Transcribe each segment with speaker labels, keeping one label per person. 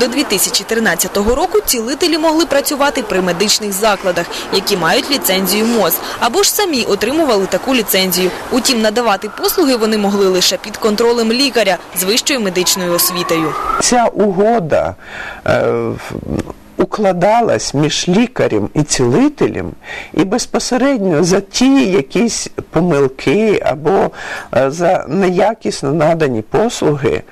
Speaker 1: До 2013 року цілителі могли працювати при медичних закладах, які мають ліцензію МОЗ, або ж самі отримували таку ліцензію. Утім, надавати послуги вони могли лише під контролем лікаря з вищою медичною освітою.
Speaker 2: Ця угода е, укладалась між лікарем і цілителем, і безпосередньо за ті якісь помилки або е, за неякісно надані послуги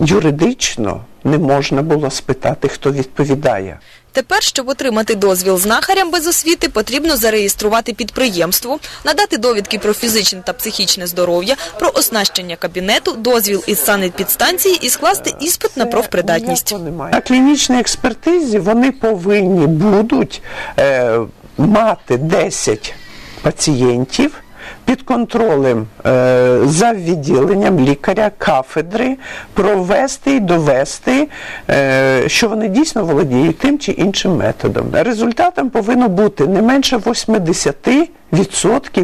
Speaker 2: юридично не можна було спитати, хто відповідає.
Speaker 1: Тепер, щоб отримати дозвіл знахарям без освіти, потрібно зареєструвати підприємство, надати довідки про фізичне та психічне здоров'я, про оснащення кабінету, дозвіл із санепідстанції і скласти іспит на профпридатність.
Speaker 2: На клінічній експертизі вони повинні будуть е, мати 10 пацієнтів під контролем е, за відділенням лікаря кафедри, провести і довести, е, що вони дійсно володіють тим чи іншим методом. Результатом повинно бути не менше 80%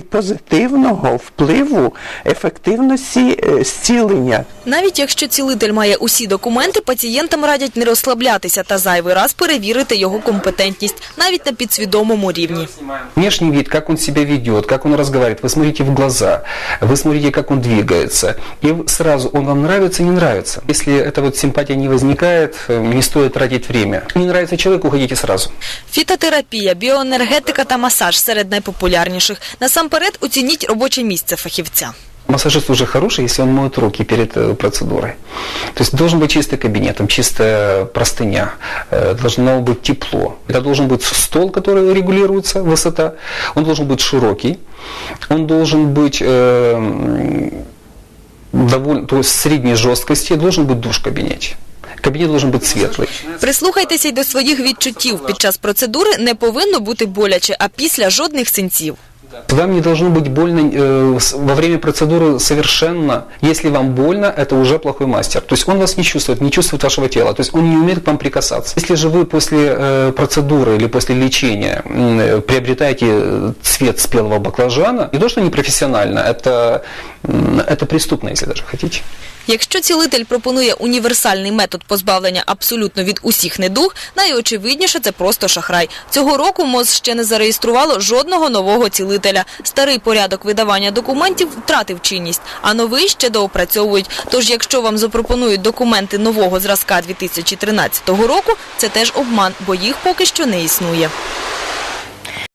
Speaker 2: позитивного впливу ефективності е, зцілення
Speaker 1: Навіть якщо цілитель має усі документи, пацієнтам радять не розслаблятися та зайвий раз перевірити його компетентність, навіть на підсвідомому рівні.
Speaker 3: Внешний вид, как он себя ведет, как он разговаривает, вы смотрите в глаза, вы смотрите, как он двигается, и сразу он вам нравится, не нравится. Если эта вот симпатия не возникает, э, не стоит тратить время. Не нравится человек, уходите сразу.
Speaker 1: Фітотерапія, біоенергетика та масаж серед найпопулярніших. Насамперед оцініть робоче місце фахівця.
Speaker 3: Массажист уже хороший, если он моет руки перед э, процедурой. То есть должен быть чистый кабинет, там чистая простыня, э, должно быть тепло. Это должен быть стол, который регулируется, высота. Он должен быть широкий. Он должен быть э, м, довольно, то есть средней жесткости. Должен быть душ в кабинете. Кабинет должен быть светлый.
Speaker 1: Прислухайтеся й до своїх відчуттів. Під час процедури не повинно бути боляче, а після жодних синців.
Speaker 3: Вам не должно быть больно э, во время процедуры совершенно. Если вам больно, это уже плохой мастер. То есть он вас не чувствует, не чувствует вашего тела. То есть он не умеет к вам прикасаться. Если же вы после э, процедуры или после лечения э, приобретаете э, цвет спелого баклажана, не то что непрофессионально, это, м, это преступно, если даже хотите.
Speaker 1: Якщо цілитель пропонує універсальний метод позбавлення абсолютно від усіх недуг, найочевидніше це просто шахрай. Цього року МОЗ ще не зареєструвало жодного нового цілителя. Старий порядок видавання документів втратив чинність, а новий ще доопрацьовують. Тож, якщо вам запропонують документи нового зразка 2013 року, це теж обман, бо їх поки що не існує.